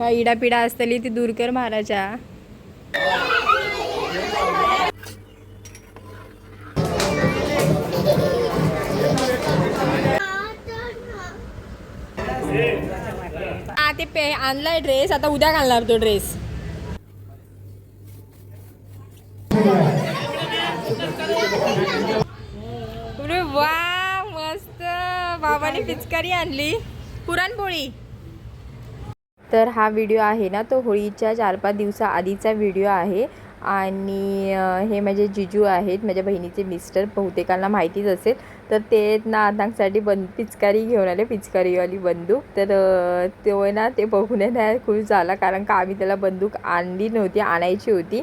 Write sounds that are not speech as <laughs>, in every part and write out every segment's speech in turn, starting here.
काय इडापिडा असतली ती दूर कर महाराजा. हा ते पे आणलाय ड्रेस आता उद्या घालणार तो ड्रेस अरे वा मस्त. बाबाने पिचकारी आणली. पुरणपोळी. तर हा व्हिडिओ आहे ना तो होळीच्या चार पाच दिवसा आधीचा व्हिडिओ आहे. आणि हे माझे जिजू आहेत माझ्या बहिणीचे मिस्टर बहुतेकांना माहितीच असेल. तर ते ना आतांसाठी बंद पिचकारी घेऊन आले पिचकारीवाली बंदूक. तर तो आहे ना ते बघून आहे ना झाला. कारण का आम्ही त्याला बंदूक आणली नव्हती आणायची होती.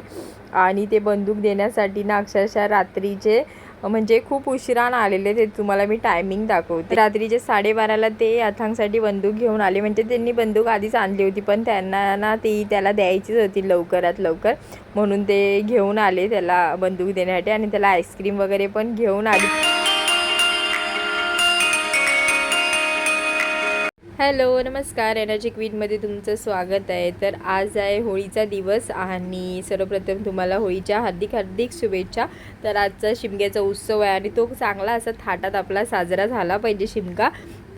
आणि ते बंदूक देण्यासाठी ना अक्षरशः रात्रीचे म्हणजे खूप उशिरानं आलेले ते तुम्हाला मी टायमिंग दाखवते. रात्रीचे साडेबाराला ते अथांगसाठी बंदूक घेऊन आले म्हणजे त्यांनी बंदूक आधीच आणली होती पण त्यांना ना ती त्याला द्यायचीच होती लवकरात लवकर. म्हणून ते घेऊन आले त्याला बंदूक देण्यासाठी आणि त्याला आईस्क्रीम वगैरे पण घेऊन आली. हॅलो नमस्कार. एनर्जी क्वीनमध्ये तुमचं स्वागत आहे. तर आज आहे होळीचा दिवस आणि सर्वप्रथम तुम्हाला होळीच्या हार्दिक हार्दिक शुभेच्छा. तर आजचा शिमग्याचा उत्सव आहे आणि तो चांगला असा थाटात आपला साजरा झाला पाहिजे शिमगा.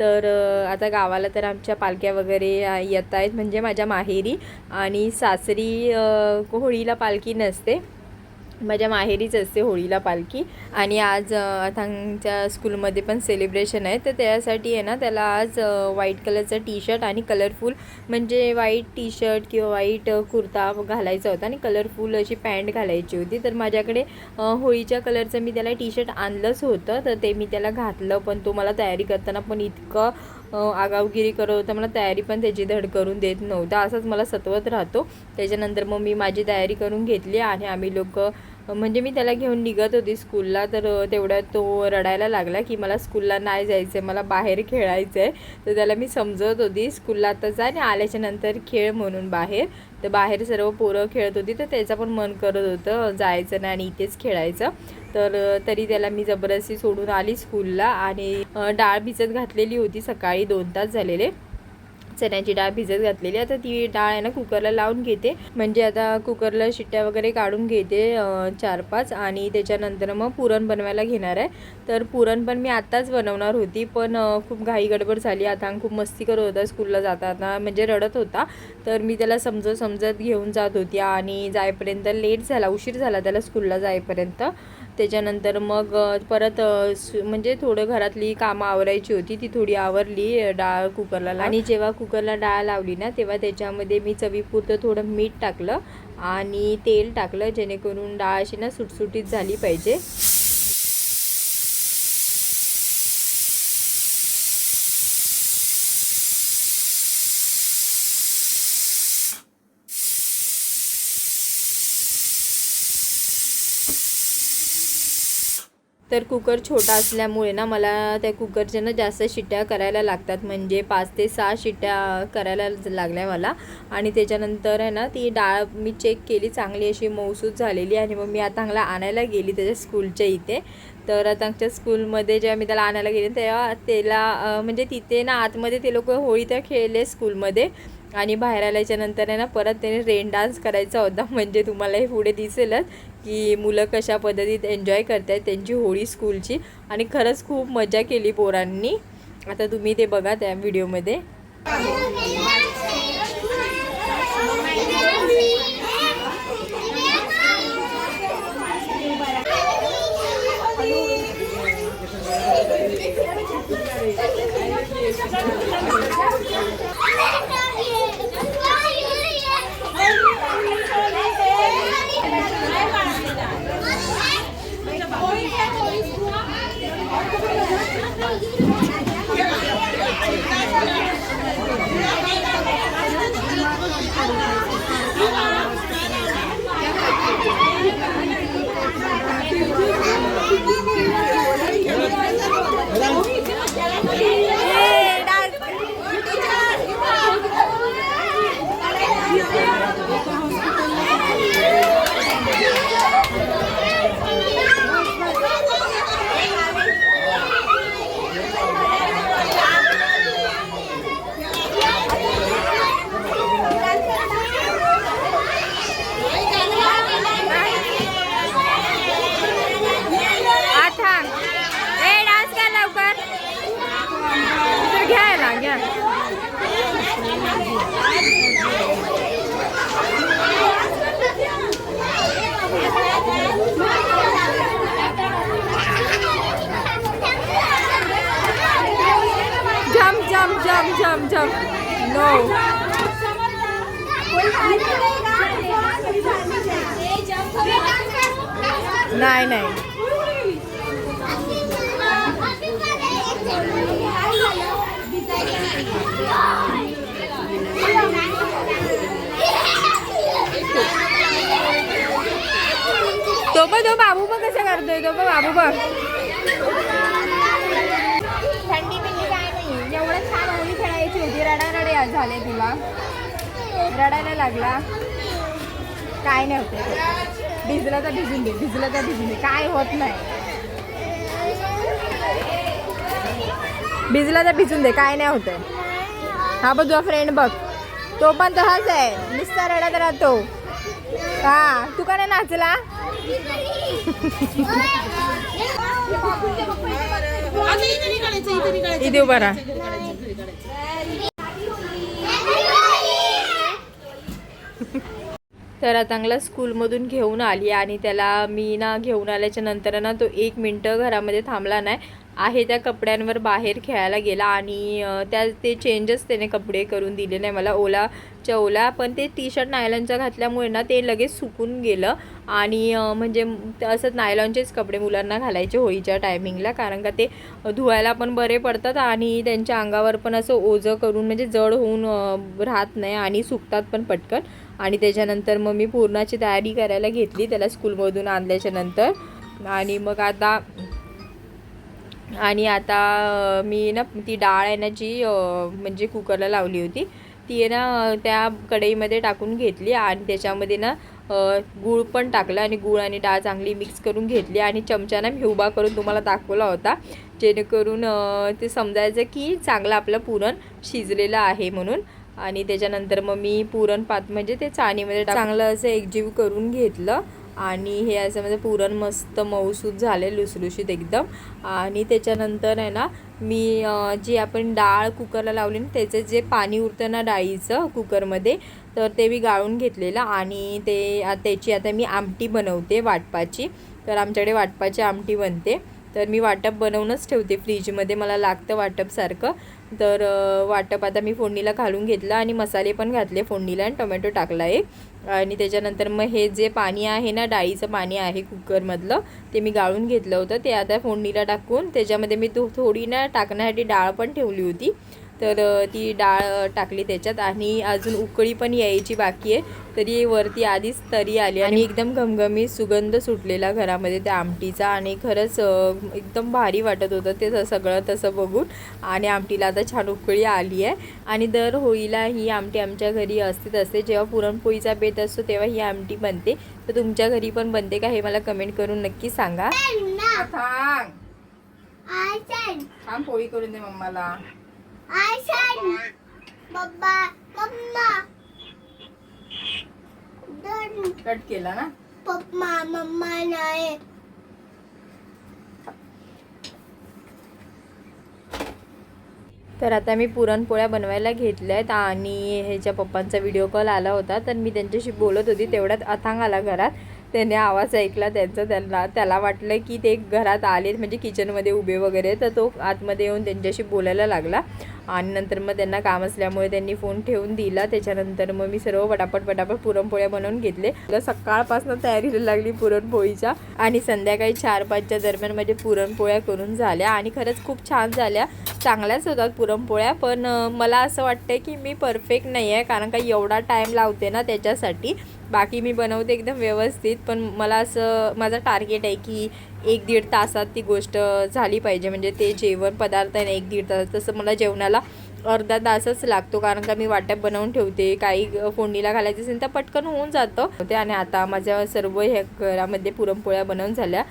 तर आता गावाला तर आमच्या पालख्या वगैरे येत आहेत म्हणजे माझ्या माहेरी. आणि सासरी होळीला पालखी नसते. माझ्या माहेरीच असते होळीला पालखी. आणि आज अथांगच्या स्कूलमध्ये पण सेलिब्रेशन आहे. तर त्यासाठी आहे ना त्याला आज व्हाईट कलरचा टी शर्ट आणि कलरफुल म्हणजे व्हाईट टी शर्ट किंवा व्हाईट कुर्ता घालायचा होता आणि कलरफुल अशी पॅन्ट घालायची होती. तर माझ्याकडे होळीच्या कलरचं मी त्याला टी शर्ट आणलंच होतं. तर ते मी त्याला घातलं पण तो मला तयारी करताना पण इतकं आगावगिरी करत होता. मला तयारी पण त्याची धड करून देत नव्हता. असंच मला सतवत राहतो. त्याच्यानंतर मग मी माझी तयारी करून घेतली आणि आम्ही लोक म्हणजे मी त्याला घेऊन निघत होती स्कूलला तर तेवढ्या तेवढ्यात तो रडायला लागला की मला स्कूलला नाही जायचं आहे मला बाहेर खेळायचं आहे तर त्याला मी समजवत होती स्कूलला आता जा आणि आल्याच्यानंतर खेळ म्हणून बाहेर. तर बाहेर सर्व पोरं खेळत होती तर त्याचं पण मन करत होतं जायचं नाही आणि इथेच खेळायचं. तर तरी त्याला मी जबरदस्ती सोडून आली स्कूलला आणि डाळ भिजत घातलेली होती सकाळी दोन तास झालेले. चण्याची डाळ भिजत घातलेली आता ती डाळ आहे ना कुकरला लावून घेते. म्हणजे आता कुकरला शिट्ट्या वगैरे काढून घेते चार पाच आणि त्याच्यानंतर मग पुरण बनवायला घेणार आहे. तर पुरण पण मी आत्ताच बनवणार होती पण खूप घाई गडबड झाली. आता खूप मस्ती करत होता स्कूलला जाताना म्हणजे रडत होता. तर मी त्याला समजत समजत घेऊन जात होती आणि जायपर्यंत लेट झाला उशीर झाला त्याला स्कूलला जायपर्यंत त्याच्यानंतर मग परत म्हणजे थोडं घरातली कामं आवरायची होती ती थोडी आवरली डाळ कुकरला आणि जेव्हा कुकरला डाळ लावली ना तेव्हा त्याच्यामध्ये मी चवीपुरतं थोडं मीठ टाकलं आणि तेल टाकलं जेणेकरून डाळ अशी ना सुटसुटीत झाली पाहिजे. तर कुकर छोटा असल्यामुळे ना मला त्या कुकरच्या ना जास्त शिट्ट्या करायला लागतात. म्हणजे पाच ते सहा शिट्ट्या करायला लागल्या मला. आणि त्याच्यानंतर आहे ना ती डाळ मी चेक केली. चांगली अशी मौसूद झालेली आणि मग मी आता चांगला आणायला गेली त्याच्या स्कूलच्या इथे. तर आता आमच्या स्कूलमध्ये जेव्हा मी त्याला आणायला गेले तेव्हा त्याला म्हणजे तिथे ना आतमध्ये ते लोक होळी तर खेळले स्कूलमध्ये आणि बाहेर आल्याच्यानंतर आहे ना परत त्याने रेन डान्स करायचा होता. <laughs> म्हणजे तुम्हाला हे पुढे दिसेलच की मुलं कशा पद्धतीत एन्जॉय करत आहेत त्यांची होळी स्कूलची. आणि खरंच खूप मजा केली पोरांनी. आता तुम्ही ते बघा त्या व्हिडिओमध्ये. <laughs> नाही नाही. तो पण तो बाबू बघ कसं करतोय? तो पण बाबू बघ थंडी बिंडी काय नाही एवढं छान होळी खेळायची होती रडा रडे झाले तुला रडायला लागला. काय नाही होते. भिजलं तर भिजून दे भिजलं तर भिजून दे. काय होत नाही. भिजलं तर भिजून दे काय नाही होतंय हा बघ तुझा फ्रेंड बघ. तो पण तसाच आहे. नुसता रडत राहतो. हा तू का नाही नाचला? इथे उभा राहा. तर आतांगला स्कूलमधून घेऊन आली आणि त्याला मी ना घेऊन आल्याच्यानंतर ना तो एक मिनटं घरामध्ये थांबला नाही. आहे त्या कपड्यांवर बाहेर खेळायला गेला आणि त्या ते चेंजच त्याने कपडे करून दिले नाही. मला ओलाच्या ओला पण ते टी शर्ट नायलॉनच्या घातल्यामुळे ना ते लगेच सुकून गेलं. आणि म्हणजे असं नायलॉनचेच कपडे मुलांना घालायचे होळीच्या टायमिंगला कारण का ते धुवायला पण बरे पडतात आणि त्यांच्या अंगावर पण असं ओझं करून म्हणजे जड होऊन राहत नाही आणि सुकतात पण पटकन. आणि त्याच्यानंतर मग मी पूर्णाची तयारी करायला घेतली त्याला स्कूलमधून आणल्याच्या नंतर. आणि मग आता आणि आता मी ना ती डाळ आहे ना जी म्हणजे कुकरला लावली होती ती आहे ना त्या कढईमध्ये टाकून घेतली आणि त्याच्यामध्ये ना गूळ पण टाकला आणि गूळ आणि डाळ चांगली मिक्स करून घेतली आणि चमच्यानं मी उभा करून तुम्हाला दाखवला होता जेणेकरून ते समजायचं की चांगलं आपलं पुरण शिजलेलं आहे म्हणून आणि त्याच्यानंतर मग मी पुरण पात म्हणजे ते चाणीमध्ये चांगलं असं एकजीव करून घेतलं. आणि हे असं म्हणजे पुरण मस्त मऊसूत झाले लुसलुशीत एकदम. आणि त्याच्यानंतर आहे ना मी जी आपण डाळ कुकरला लावली ना त्याचं जे पाणी उरतं ना डाळीचं कुकरमध्ये तर ते मी गाळून घेतलेलं आणि ते त्याची आता मी आमटी बनवते वाटपाची. तर आमच्याकडे वाटपाची आमटी बनते. तर मी वाटप बनवूनच ठेवते फ्रीजमध्ये मला लागतं वाटपसारखं तर वाटप आता मी फोडणीला घालून घेतलं आणि मसाले पण घातले फोडणीला आणि टोमॅटो टाकला आहे आणि त्याच्यानंतर मग हे जे पाणी आहे ना डाळीचं पाणी आहे कुकरमधलं ते मी गाळून घेतलं होतं. ते आता फोडणीला टाकून त्याच्यामध्ये मी तो थोडी ना टाकण्यासाठी डाळ पण ठेवली होती. तर ती डाळ टाकली त्याच्यात आणि अजून उकळी पण यायची बाकी आहे. तरी वरती आधीच तरी आली आणि एकदम घमघमी सुगंध सुटलेला घरामध्ये त्या आमटीचा आणि खरंच एकदम भारी वाटत होतं ते सगळं तसं बघून. आणि आमटीला आता छान उकळी आली आहे. आणि दर होळीला ही आमटी आमच्या घरी असतेच असते. जेव्हा पुरणपोळीचा बेत असतो तेव्हा ही आमटी बनते. तर तुमच्या घरी पण बनते का हे मला कमेंट करून नक्की सांगा. थांब पोळी करून दे मम्माला. कट केला ना? पप्पा मम्मा नाही. तर आता मी पुरणपोळ्या बनवायला घेतल्या आहेत आणि ह्याच्या पप्पांचा व्हिडिओ कॉल आला होता तर मी त्यांच्याशी बोलत होती तेवढ्यात अथांग आला घरात. त्याने आवाज ऐकला त्यांचा त्यांना त्याला वाटलं की ते घरात आले म्हणजे किचनमध्ये उभे वगैरे तर तो आतमध्ये येऊन त्यांच्याशी बोलायला लागला. आणि नंतर मग त्यांना काम असल्यामुळे त्यांनी फोन ठेवून दिला. त्याच्यानंतर मग मी सर्व पटापट पटापट पुरणपोळ्या बनवून घेतले. सकाळपासून तयारीला लागली पुरणपोळीच्या. आणि संध्याकाळी चार पाचच्या दरम्यान म्हणजे पुरणपोळ्या करून झाल्या. आणि खरंच खूप छान झाल्या. चांगल्याच होतात पुरणपोळ्या. पण मला असं वाटतं की मी परफेक्ट नाही आहे कारण का एवढा टाईम लावते ना त्याच्यासाठी. बाकी मी बनवते एकदम व्यवस्थित. पण मला असं माझा टार्गेट आहे की एक दीड तासात ती गोष्ट झाली पाहिजे. म्हणजे ते जेवण पदार्थ आहे ना एक दीड तास तसं मला जेवणाला अर्धा तासच लागतो कारण का मी वाटप बनवून ठेवते. काही फोडणीला घालायचं असेल तर पटकन होऊन जातं. ते आणि आता माझ्या सर्व ह्या घरामध्ये पुरणपोळ्या बनवून झाल्या.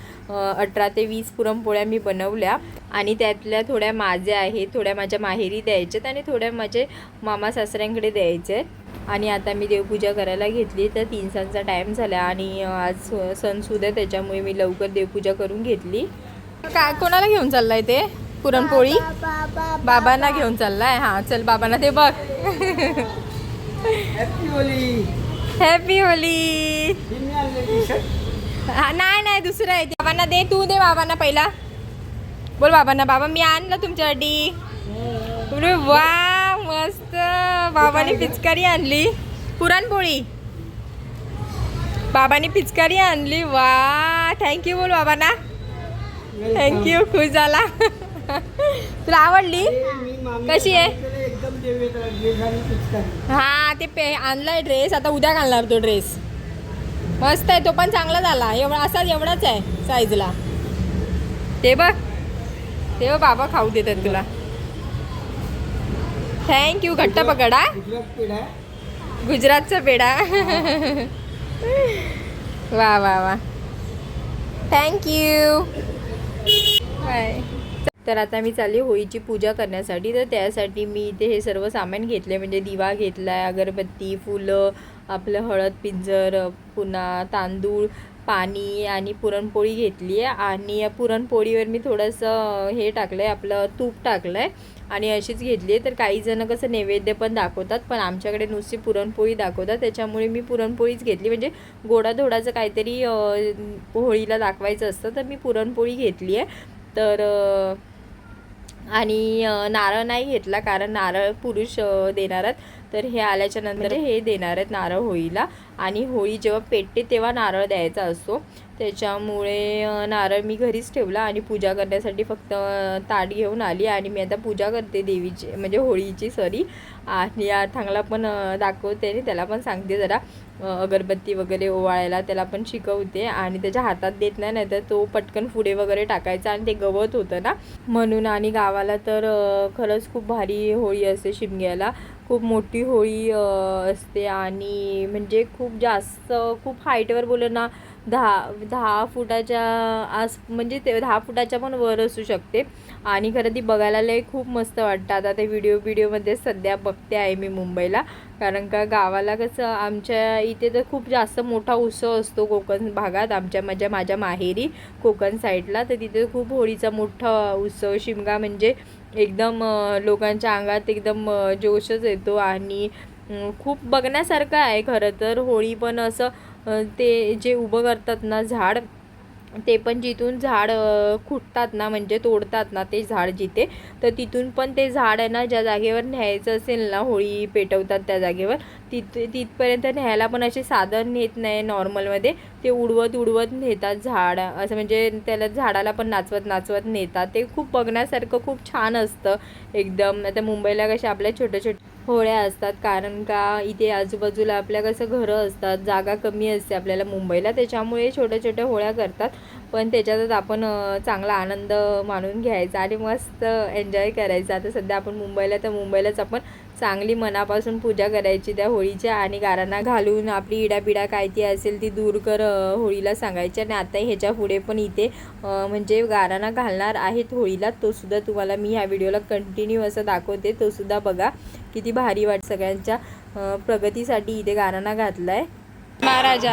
अठरा ते वीस पुरणपोळ्या मी बनवल्या. आणि त्यातल्या थोड्या माझ्या आहेत थोड्या माझ्या माहेरी द्यायच्यात आणि थोड्या माझे मामा सासऱ्यांकडे द्यायचे. आहेत आणि आता मी देवपूजा करायला घेतली तर तीन सणचा टाईम झाला आणि आज सण सुद्धा त्याच्यामुळे मी लवकर देवपूजा करून घेतली. काय कोणाला घेऊन चाललाय ते? पुरणपोळी? बाबा बाबांना घेऊन चाललाय. हा चल बाबांना ते बघ. हॅपी होली हा, नाही नाही दुसरं आहे. बाबांना दे तू दे बाबांना पहिला. बोल बाबांना बाबा मी आणलं तुमच्यासाठी. वा मस्त. बाबाने पिचकारी आणली. पुरणपोळी. बाबाने पिचकारी आणली. वा थँक्यू बोल बाबांना. थँक्यू खुश झाला. तुला आवडली? कशी आहे? हा ते पे आणलाय ड्रेस आता उद्या घालणार तो ड्रेस मस्त आहे तो पण चांगला झाला. एवढा असा एवढाच आहे साईजला ते बघ. ते बघ बाबा खाऊ देतात तुला. थँक्यू घट्ट पकडा. गुजरातचा पेढा. वा वा वा. थँक्यू बाय तर आता मी चालली होळीची पूजा करण्यासाठी. तर त्यासाठी मी इथे हे सर्व सामान घेतले म्हणजे दिवा घेतला आहे अगरबत्ती फुलं आपलं हळद पिंजर पुन्हा तांदूळ पाणी आणि पुरणपोळी घेतली आहे. आणि या पुरणपोळीवर मी थोडंसं हे टाकलं आहे आपलं तूप टाकलं आहे आणि अशीच घेतली आहे. तर काही जणं कसं नैवेद्य पण दाखवतात पण आमच्याकडे नुसती पुरणपोळी दाखवतात. त्याच्यामुळे मी पुरणपोळीच घेतली. म्हणजे गोडाधोडाचं काहीतरी होळीला दाखवायचं असतं तर मी पुरणपोळी घेतली आहे. तर आणि नारळ नाही घेतला कारण नारळ पुरुष देणार आहेत. तर हे आल्याच्यानंतर हे देणार आहेत नारळ होळीला. आणि होळी जेव्हा पेटते तेव्हा नारळ द्यायचा असतो. त्याच्यामुळे नारळ मी घरीच ठेवला आणि पूजा करण्यासाठी फक्त ताट घेऊन आली आणि मी आता पूजा करते देवीची म्हणजे होळीची सॉरी. आणि या थांगला पण दाखवते आणि त्याला पण सांगते जरा. अगरबत्ती वगैरे ओवाळायला त्याला पण शिकवते आणि त्याच्या हातात देत नाही नाही तर तो पटकन पुढे वगैरे टाकायचा आणि ते गवत होतं ना. म्हणून आणि गावाला तर खरंच खूप भारी होळी असते शिमग्याला. खूप मोठी होळी असते आणि म्हणजे खूप जास्त खूप हाईटवर बोललं ना दहा दहा फुटाच्या आस म्हणजे ते दहा फुटाच्या पण वर असू शकते. आणि खरं ती बघायला लय खूप मस्त वाटतं. आता ते व्हिडिओ व्हिडिओमध्ये सध्या बघते आहे मी मुंबईला. कारण का गावाला कसं आमच्या इथे तर खूप जास्त मोठा उत्सव असतो कोकण भागात. आमच्या माझ्या माझ्या माहेरी कोकण साईडला तर तिथे खूप होळीचा मोठा उत्सव शिमगा म्हणजे एकदम लोकांच्या अंगात एकदम जोशच येतो आणि खूप बघण्यासारखं आहे खरं तर होळी पण असं ते जे उभं करतात ना झाड ते पण जिथून झाड खुटतात ना म्हणजे तोडतात ना ते झाड जिथे तर तिथून पण ते झाड आहे ना ज्या जागेवर न्यायचं असेल ना होळी पेटवतात त्या जागेवर तिथ तिथपर्यंत न्यायला पण असे साधन नेत नाही नॉर्मलमध्ये ते उडवत उडवत नेतात झाड असं म्हणजे त्याला झाडाला पण नाचवत नाचवत नेतात. ते खूप बघण्यासारखं खूप छान असतं एकदम. आता मुंबईला कसे आपल्या छोट्या छोट्या होळ्या असतात कारण का इथे आजूबाजूला आपल्या कसं घरं असतात जागा कमी असते आपल्याला मुंबईला त्याच्यामुळे छोट्या छोट्या होळ्या करतात. पण त्याच्यातच आपण चांगला आनंद मानून घ्यायचा आणि मस्त एन्जॉय करायचा. आता सध्या आपण मुंबईला तर मुंबईलाच आपण चांगली मनापासून पूजा करायची त्या होळीच्या आणि गारांना घालून आपली इडापिडा काय ती असेल ती दूर कर होळीला सांगायची. आणि आता ह्याच्या पुढे पण इथे म्हणजे गारांना घालणार आहेत होळीला. तो सुद्धा तुम्हाला मी ह्या व्हिडिओला कंटिन्यू असं दाखवते. तो सुद्धा बघा किती भारी वाट सगळ्यांच्या प्रगतीसाठी इथे गारांना घातला आहे महाराजा.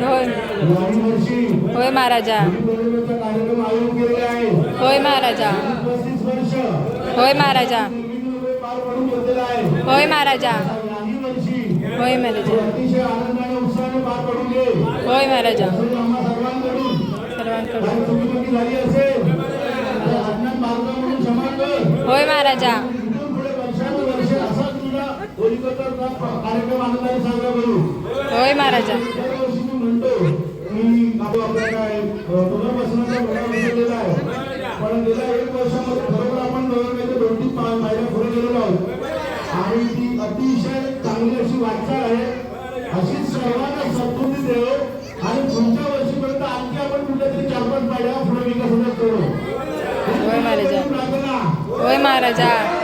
होय. होय महाराजा. होय महाराजा. होय महाराजा. होय महाराजा. होय महाराजा. होय महाराजा. सर्वांकडून. होय महाराजा. होय महाराजा. पण गेल्या एक वर्षामध्ये आणि ती अतिशय चांगली अशी वाटचाल आहे. अशीच सर्वांना सद्बुद्धी देव आणि पुढच्या वर्षीपर्यंत आणखी आपण कुठल्या तरी चार पाच पायऱ्या पुढे विकासाला करू होय महाराजा.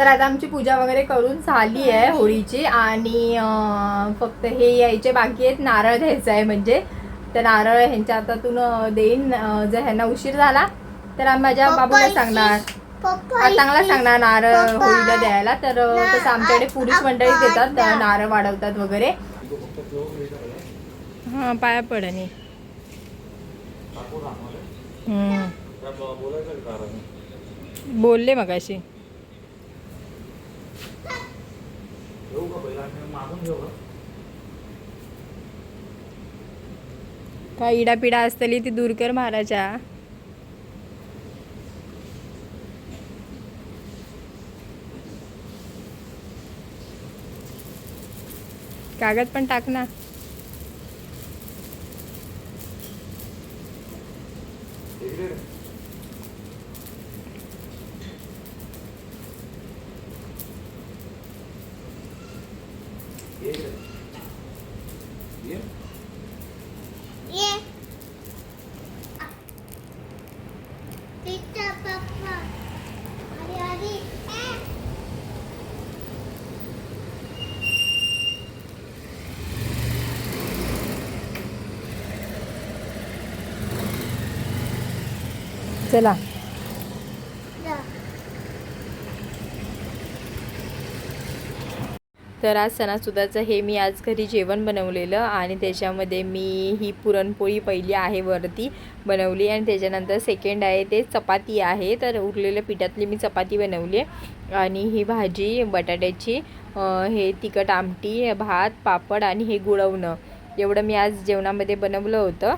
तर आता आमची पूजा वगैरे करून झाली आहे होळीची आणि फक्त हे यायचे बाकी आहेत नारळ द्यायचा आहे म्हणजे. तर नारळ ह्यांच्या हातातून देईन जर ह्यांना उशीर झाला तर आम्ही माझ्या बाबूला सांगणार. चांगला सांगणार नारळ. होळीला द्यायला. तर तसं आमच्याकडे पुरुष मंडळी देतात नारळ वाढवतात वगैरे. हां पाया पड आणि. हम्म. बोलले मग अशी काय इडापिडा असतली ती दूर कर महाराजा. कागद पण टाक ना. ये. चला. तर आज सणासुदाचं हे मी आज घरी जेवण बनवलेलं आणि त्याच्यामध्ये मी ही पुरणपोळी पहिली आहे वरती बनवली आणि त्याच्यानंतर सेकंड आहे ते चपाती आहे. तर उरलेल्या पिठातली मी चपाती बनवली आहे आणि ही भाजी बटाट्याची हे तिखट आमटी भात पापड आणि हे गुळवणं एवढं मी आज जेवणामध्ये बनवलं होतं.